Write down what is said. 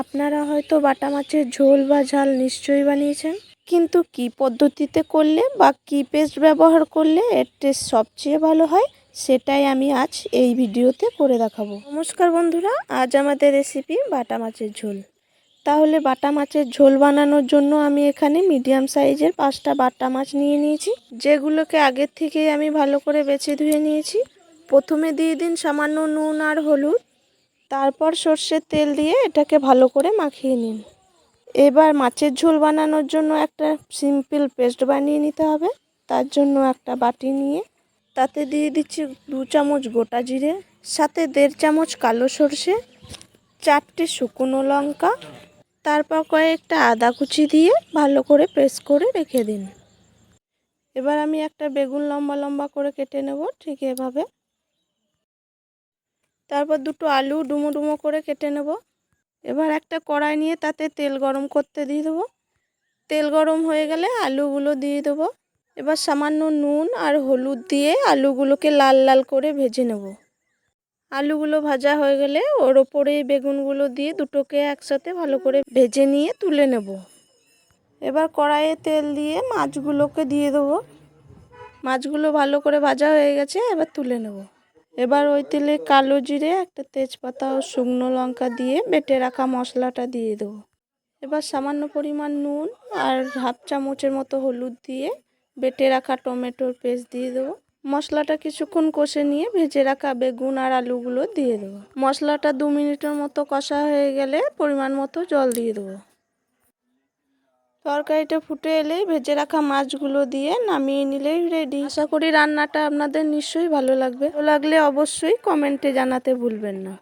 আপনারা হয়তো বাটা মাছের ঝোল বা ঝাল নিশ্চয়ই বানিয়েছেন। কিন্তু কি পদ্ধতিতে করলে বা কি পেস্ট ব্যবহার করলে এর টেস্ট সবচেয়ে ভালো হয়, সেটাই আমি আজ এই ভিডিওতে করে দেখাবো। নমস্কার বন্ধুরা, আজ আমাদের রেসিপি বাটা মাছের ঝোল। তাহলে বাটা মাছের ঝোল বানানোর জন্য আমি এখানে মিডিয়াম সাইজের পাঁচটা বাটা মাছ নিয়ে নিয়েছি, যেগুলোকে আগের থেকেই আমি ভালো করে বেছে ধুয়ে নিয়েছি। প্রথমে দিয়ে দিন সামান্য নুন আর হলুদ। তারপর সর্ষের তেল দিয়ে এটাকে ভালো করে মাখিয়ে নিন। এবার মাছের ঝোল বানানোর জন্য একটা সিম্পল পেস্ট বানিয়ে নিতে হবে। তার জন্য একটা বাটি নিয়ে তাতে দিয়ে দিচ্ছি দু চামচ গোটা জিরে, সাথে দেড় চামচ কালো সর্ষে, চারটে শুকনো লঙ্কা, তারপর কয়েকটা আদা কুচি দিয়ে ভালো করে পেস্ট করে রেখে দিন। এবার আমি একটা বেগুন লম্বা লম্বা করে কেটে নেব, ঠিক এভাবে। তারপর দুটো আলু ডুমো ডুমো করে কেটে নেব। এবার একটা কড়াই নিয়ে তাতে তেল গরম করতে দিয়ে দেবো। তেল গরম হয়ে গেলে আলুগুলো দিয়ে দেবো। এবার সামান্য নুন আর হলুদ দিয়ে আলুগুলোকে লাল লাল করে ভেজে নেব। আলুগুলো ভাজা হয়ে গেলে ওর ওপরে বেগুনগুলো দিয়ে দুটোকে একসাথে ভালো করে ভেজে নিয়ে তুলে নেব। এবার কড়াইয়ে তেল দিয়ে মাছগুলোকে দিয়ে দেবো। মাছগুলো ভালো করে ভাজা হয়ে গেছে, এবার তুলে নেব। এবার ওই তেলে কালো জিরে, একটা তেজপাতা ও শুকনো লঙ্কা দিয়ে বেটে রাখা মশলাটা দিয়ে দেবো। এবার সামান্য পরিমাণ নুন আর হাফ চামচের মতো হলুদ দিয়ে বেটে রাখা টমেটোর পেস্ট দিয়ে দেবো। মশলাটা কিছুক্ষণ কষে নিয়ে ভেজে রাখা বেগুন আর আলুগুলো দিয়ে দেবো। মশলাটা দু মিনিটের মতো কষা হয়ে গেলে পরিমাণ মতো জল দিয়ে দেবো। তরকারিটা ফুটে এলে ভেজে রাখা মাছগুলো দিয়ে নামিয়ে নিলেই রেডি আশা করি রান্নাটা আপনাদের নিশ্চয়ই ভালো লাগবে। ভালো লাগলে অবশ্যই কমেন্টে জানাতে ভুলবেন না।